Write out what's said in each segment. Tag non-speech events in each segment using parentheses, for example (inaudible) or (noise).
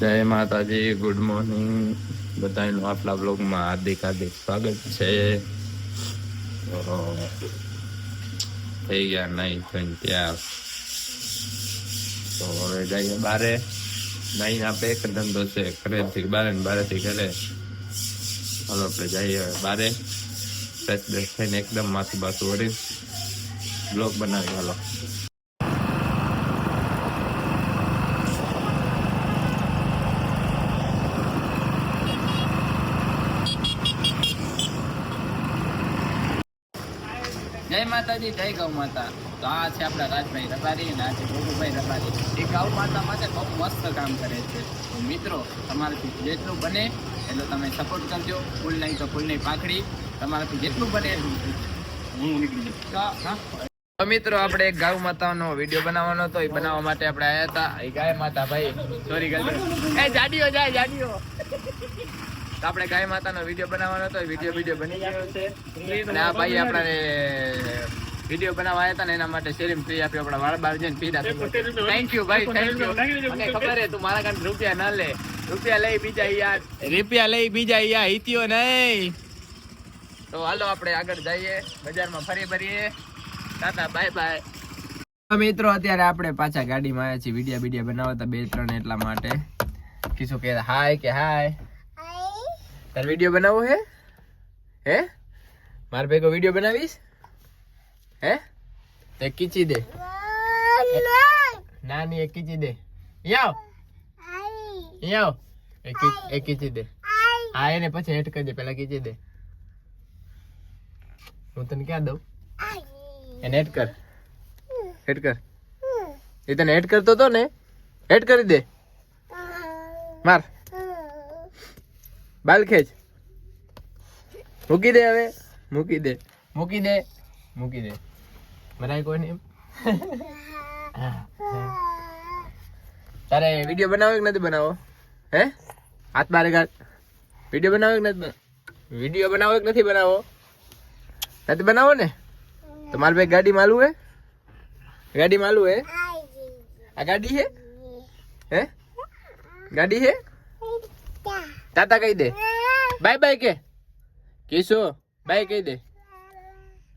જય માતાજી good morning બધાનું આપણા બ્લોગમાં હાર્દિક હાર્દિક સ્વાગત છે. થઈ ગયા નહીં થઈને ત્યાં. તો હવે જઈએ બારે. નહીં આપે એક ધંધો છે. ઘરેથી બારે ને બારેથી ઘરે. હાલો, આપણે જઈએ હવે બારે. ફ્રેશ બ્રેશ થઈને એકદમ માથું બાથું વળી બ્લોગ બનાવી હાલો. માતાજી, જય ગૌ માતા. તો આ છે આપણા રાજભાઈ રબારી અને આ છે ગોગુભાઈ રબારી. એ ગૌ માતા માટે બહુ મસ્ત કામ કરે છે. તો મિત્રો, તમારાથી જેટલું બને એટલું તમે સપોર્ટ કરજો. ફૂલ નહીં તો ફૂલની પાખડી તમારાથી જેટલું બને હું નીકળી. તો મિત્રો, આપણે એક ગાય માતાનો વીડિયો બનાવવાનો હતો. એ બનાવવા માટે આપણે આવ્યા હતા. એ ગાય માતા ભાઈ. સોરી ગલતી જાય જાડીઓ. તો આપણે ગાય માતાનો વીડિયો બનાવવાનો હતો. વીડિયો વીડિયો બની ગયો છે. અને આ ભાઈ આપણે વીડિયો બનાવવા આવ્યા હતા ને એના માટે શેરીમ ફ્રી આપ્યો આપણા વાળ બાર જઈને પીડા થેન્ક યુ ભાઈ થેન્ક યુ મને ખબર હે તું મારા કાન રૂપિયા ના લે. રૂપિયા લઈ બીજા યાર રૂપિયા લઈ બીજા યાર હિત્યો નહીં. તો હાલો આપણે આગળ જઈએ. બજારમાં ફરી ફરીએ. Tata bye bye. મિત્રો અત્યારે આપણે પાછા ગાડીમાં આવ્યા છીએ. વિડીયા વિડીયા બનાવતા બે ત્રણ એટલા માટે. કીશું કે હાય કે હાય તાર વીડિયો બનાવવો હે? હે? મારા ભેગો વીડિયો બનાવીશ? હે? તે કીચી દે. નાની એક કીચી દે. યાવ યાવ એક કીચી દે. હા, એને પછી હેઠ કરી દે, પેલા કીચી દે. હું તને ક્યાં દઉં? એને હેઠ કર. હેઠ કર. એ તને હેઠ કરતો તો ને? હેઠ કરી દે. માર. બાલ ખેંચ મૂકી દે હવે. મૂકી દે. મૂકી દે. મૂકી દે. મરાય કોઈ નહીં તારે વીડિયો બનાવો કે નથી બનાવો? હે? હાથ બારે કાઢ વીડિયો બનાવો કે નથી બનાવો વીડિયો બનાવો કે નથી બનાવો? નથી બનાવો ને? તો મારે ભાઈ ગાડી માલું હે? ગાડી માલું હે? આ ગાડી હે? હે? ગાડી હે? તાતા કહી દે. બાય બાય કે. કિશો બાય કહી દે.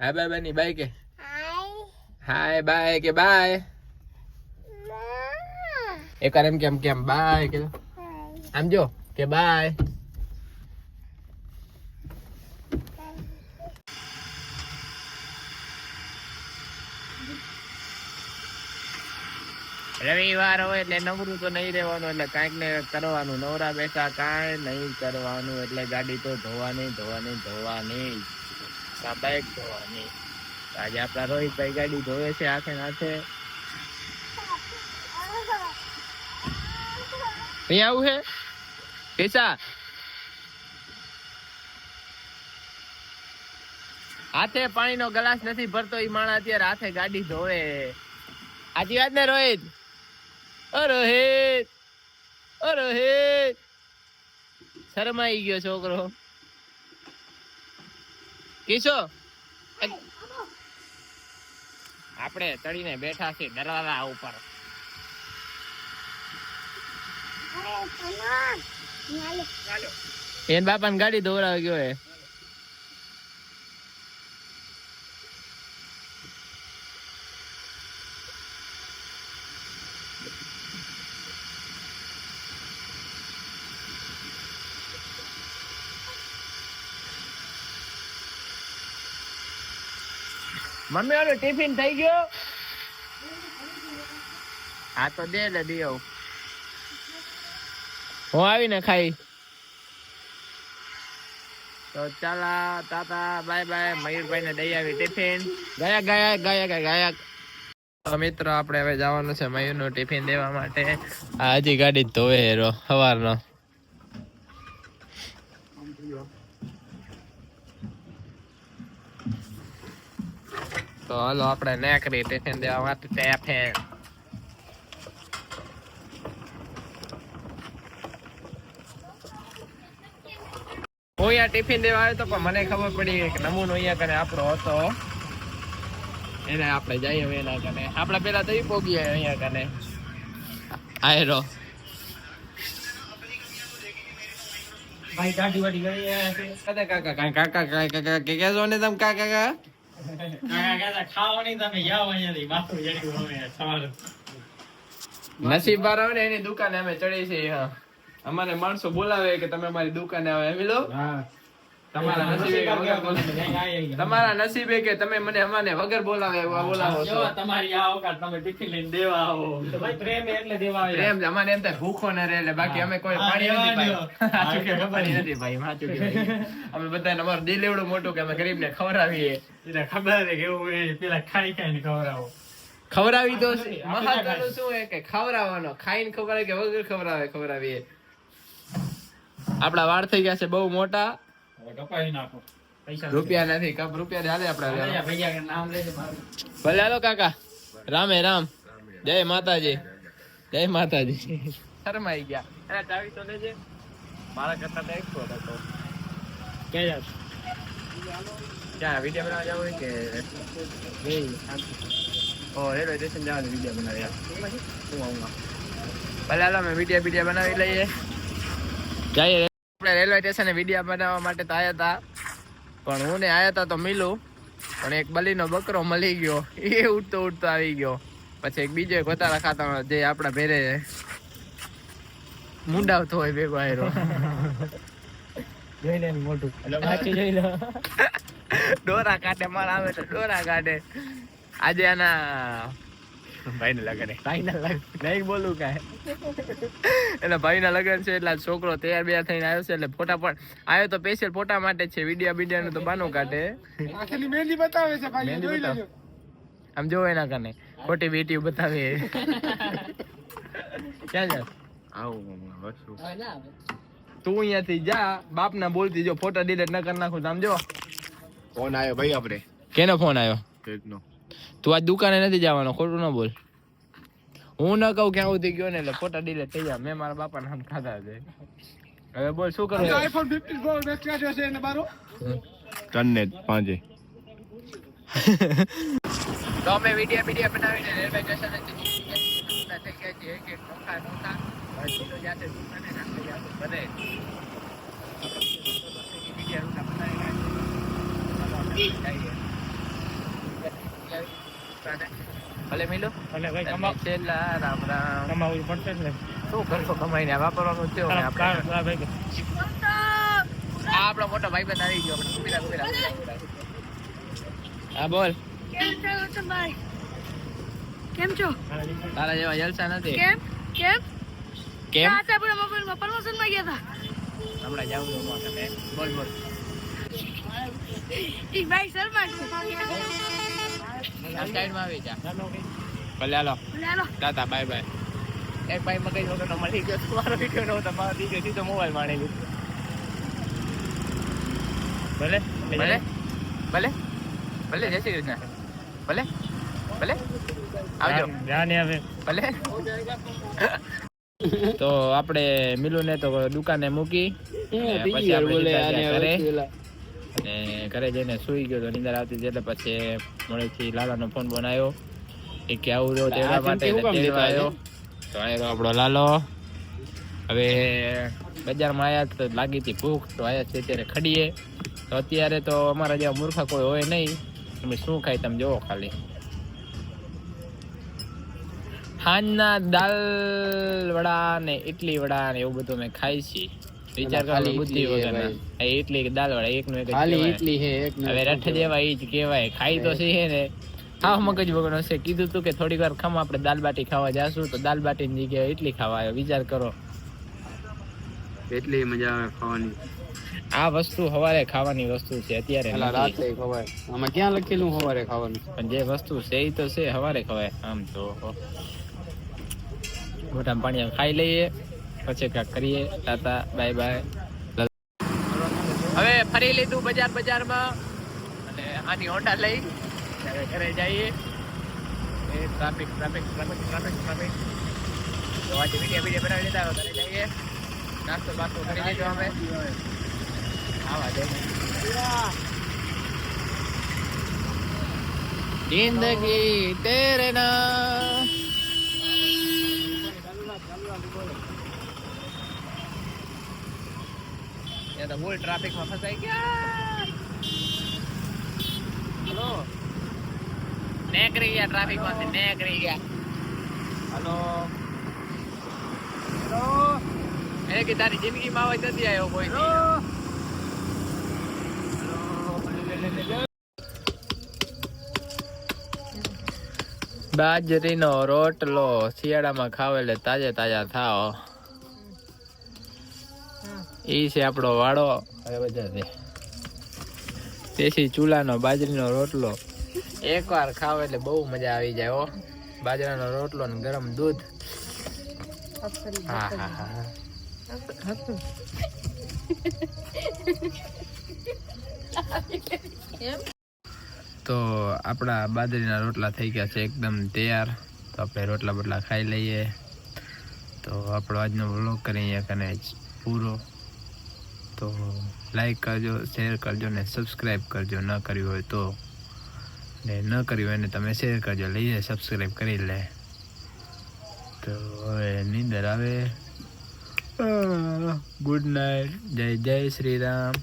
હા બાય બાયની બાય કે. હાય બાય કે બાય. એક વાર એમ કેમ કેમ બાય કે. આમ જો કે બાય. રવિવાર હોય એટલે નવરું તો નહીં રહેવાનું, એટલે કાંઈક ને કરવાનું. નવરા બેઠા કાંઈ નહીં કરવાનું, એટલે ગાડી તો ધોવાની ધોવાની ધોવાની. બાઇક ધોવાની. આજે આપણા રોહિતભાઈ ગાડી ધોવે છે હાથે હાથે. અહીં આવું છે પૈસા હાથે પાણીનો ગ્લાસ નથી ભરતો એ માણસ અત્યારે હાથે ગાડી ધોવે. સાચી વાત ને રોહિત? અરોહિત ઓ શરમાઈ ગયો છોકરો. કિશો? આપણે ચડીને બેઠા છીએ દરવાજા ઉપર. એન બાપા ગાડી દોરાવી ગયો હે મમ્મી ઓલું ટિફિન થઈ ગયો? હા તો દે ને દિયો. હું આવીને ખાઈ. તો ચાલા તાતા બાય બાય મયુરભાઈ ને દઈ આવી ટિફિન. ગયા ગયા ગયા ગયા ગયા તો મિત્રો આપણે હવે જવાનું છે મયુરનું ટિફિન દેવા માટે. આ હજી ગાડી ધોવે હેરો સવારનો. તો હાલો આપણે નેકરી ટિફિન દેવા માટે ટેફેન હું અહીંયા ટિફિન દેવા આવ્યો તો પણ મને ખબર પડી કે નમૂનો અહીંયા કને આપણો હતો એને આપણે જઈએ એના કને આપણે પેલા તો પોગીએ અહીંયા કને આયરો ભાઈ દાઢી વાઢી ગઈ. કાકા કાકા કાકા કાકા કાકા કે કેજો ને તમ કાકા કાકા નસીબ વાળા હોય ને એની દુકાને અમે ચડી છીએ હા. અમારે માણસો બોલાવે કે તમે અમારી દુકાને આવે એમ લો? હા. તમારા નસીબે. તમારા નસીબે કે તમે મને અમાને વગર બોલાવે એવા બોલાવો છો? તમારી આ ઓકાત તમે ટિફિન લઈને દેવા આવો. ભાઈ પ્રેમ એટલે દેવા આવે પ્રેમ અમાને એમ તો ભૂખો ન રહે એટલે બાકી અમે કોઈ પાણી નથી પાઈ. સાચું કે હા, નથી ભાઈ સાચું કે અમે બધાને અમારું દિલ એવડું મોટું કે અમે ગરીબને ખવડાવીએ. એટલે ખબર છે કે એવું એ પેલા ખાઈ ખાઈને ખવડાવો. ખવડાવી તો મહત્વનું શું? હોય કે ખવડાવવાનો? ખાઈને ખવડાવે કે વગર ખવડાવે? ખવડાવીએ. આપડા વાળ થઈ ગયા છે બહુ મોટા. કપાવી નાખો. રૂપિયા નથી કપ રૂપિયા હાલે લેજે ભલે હાલો કાકા. રામે રામ. જય માતાજી. જય માતાજી. શરમાઈ ગયા. એના ચાવી તો લેજે. મારા કરતા તો expert હતો કે જાવ ક્યાં વીડિયો બનાવવા જવું હોય કે? ઓ રેલવે સ્ટેશન જવાનું વીડિયો બનાવી યાર. હું આવું ભલે હાલો અમે વીડિયો વીડિયો બનાવી લઈએ. જઈએ આપણે રેલવે સ્ટેશને વીડિયો બનાવવા માટે તો આવ્યા હતા પણ હું ને આવ્યા હતા તો મિલું. પણ એક બલીનો બકરો મળી ગયો. એ ઉડતો ઉડતો આવી ગયો. પછી એક બીજો એક વધારા ખાતા જે આપણા ભેરે મુંડાવતો હોય ભેગો આવ્યો જોઈ લે મોટું જોઈ લો. ડોરા (laughs) કાઢે મારા આવે તો ડોરા કાઢે આજે આના ભાઈને લગન ભાઈના લગન નહીં બોલું કાંઈ. એટલે ભાઈના લગન છે એટલે છોકરો તૈયાર બે થઈને આવ્યો છે એટલે ફોટા પણ આવ્યો તો સ્પેશિયલ ફોટા માટે છે બીડિયા નું તો બાનું કાઢે. મહેંદી બતાવે છે મહેંદી બતાવો. આમ જોવો એના કારણે. ખોટી બેટી બતાવે. ક્યાં જા? તું અહીંયાથી જા બાપ ના બોલતી જો ફોટા ડિલીટ ન કરી નાખું તો આમ જો. ફોન આવ્યો ભાઈ આપણે. કેનો ફોન આવ્યો કેકનો તું આજ દુકાને નથી જવાનો ખોટું ન બોલ હું ન કહું ક્યાં સુધી ગયો ને એટલે ફોટા ડિલીટ થઈ જાય મેં મારા બાપાને આમ ખાધા છે હવે બોલ શું કરું આઈફોન 15 પ્રો મેક્સ કાઢ્યો છે એને બારો તને પાંચે તો અમે વીડિયો વીડિયો બનાવીને રેલવે સ્ટેશન થઈ ગયા છીએ એક એક નોખા નોખા હજી જાતે દુકાને નાખી જાતું વીડિયો બનાવી નાખીએ. ભલે મિલો. ભલે ભાઈ કમાવ. છેલ્લા રામ રામ. કમાવું પડશે ને. શું કરશો કમાઈને? વાપરવાનું છે આપણે. આપણો મોટો ભાઈ બંધ આવી ગયો. હા બોલ. કેમ છો ગૌતમભાઈ કેમ છો? તારા જેવા જલસા નથી. કેમ? કેમ? કેમ? આપણે મોબાઈલમાં પ્રમોશનમાં ગયા હતા હમણાં મોઢે. બોલ બોલ. એક ભાઈ શર્મા સાઈડમાં આવી જા. ભલે હાલો. હાલો ટાટા બાય બાય. એક ભાઈ મગજ વગરનો મળી ગયો. તમારો વીડિયો નહોતો થઈ ગયો સીધો મોબાઈલ માણી લીધો. ભલે? ભલે? ભલે? ભલે જય શ્રી કૃષ્ણ. ભલે? ભલે? આવજો. ધ્યાન આવે ભલે? તો આપણે મિલુ ને તો દુકાને મૂકી પછી આપણે ઘરે. અને ઘરે જઈને સુઈ ગયો તો નિંદર આવતી એટલે પછી મળેથી લાલાનો ફોન બનાવ્યો. એ કે આવું રહ્યો તેડવા માટે આવ્યો. તો આવ્યો આપણો લાલો. હવે બજારમાં આવ્યા તો લાગી હતી ભૂખ તો આવ્યા છે ત્યારે ખડીએ. તો અત્યારે તો અમારા જેવા મૂર્ખા કોઈ હોય નહીં. તમે શું ખાય તમે જોવો ખાલી. હાંજના દાલ વડા ને ઇડલી વડા ને એવું બધું અમે ખાઈ છીએ. વિચાર ખાલી બુદ્ધિ વગરના. એ ઇડલી કે દાળ વાળા એકનો એક જ કહેવાય. હવે રઠ દેવા ઈ જ કહેવાય. ખાઈ તો છે ને. હાવ મગજ વગરનો છે. કીધું તું કે થોડીક વાર ખમ આપણે દાલ બાટી ખાવા જાશું તો દાલ બાટીની જગ્યાએ ઇડલી ખાવા આવ્યો. વિચાર કરો. એટલી મજા આવે ખાવાની. આ વસ્તુ હવારે ખાવાની વસ્તુ છે. અત્યારે રાતે ખવાય. આમાં ક્યાં લખેલું હવારે ખાવાનું? પણ જે વસ્તુ છે એ તો છે હવારે ખવાય. આમ તો ગોટામ પાણી ખાઈ લઈએ. પછી કાંક કરીએ ટાટા બાય બાય હવે ફરી લીધું બજાર બજારમાં અને આની હોન્ડા લઈ ત્યારે ઘરે જઈએ એ traffic traffic traffic traffic traffic તો આજે વિડીયો વિડીયો બનાવી લીધા ઘરે જઈએ નાસ્તો બાસ્તો કરી લીધો અમે આવા દે જિંદગી તેરે નામ ત્યાં તો ફૂલ ટ્રાફિકમાં ફસાઈ ગયા હલો નેકરી ગયા ટ્રાફિકમાંથી નેકરી ગયા હલો હલો એ કે તારી જિંદગીમાં આવે નથી આવ્યો કોઈ બાજરીનો રોટલો શિયાળામાં ખાવ એટલે તાજા તાજા થાવ ઈ છે આપણો વાળો. દેશી ચૂલાનો બાજરીનો રોટલો. એકવાર ખાવ એટલે બહુ મજા આવી જાય હો. બાજરાનો રોટલો ને ગરમ દૂધ. હા હા હા. તો આપણા બાજરીના રોટલા થઈ ગયા છે એકદમ તૈયાર. તો આપણે રોટલા બોટલા ખાઈ લઈએ. તો આપણો આજનો વ્લોગ કરી અહીંયા કને પૂરો. તો લાઈક કરજો શેર કરજો ને સબસ્ક્રાઈબ કરજો. ન કર્યું હોય તો. ને ન કર્યું હોય ને તમે શેર કરજો. લઈએ સબસ્ક્રાઈબ કરી લે. તો હવે નીંદર આવે. ગુડ નાઇટ જય જય શ્રી રામ.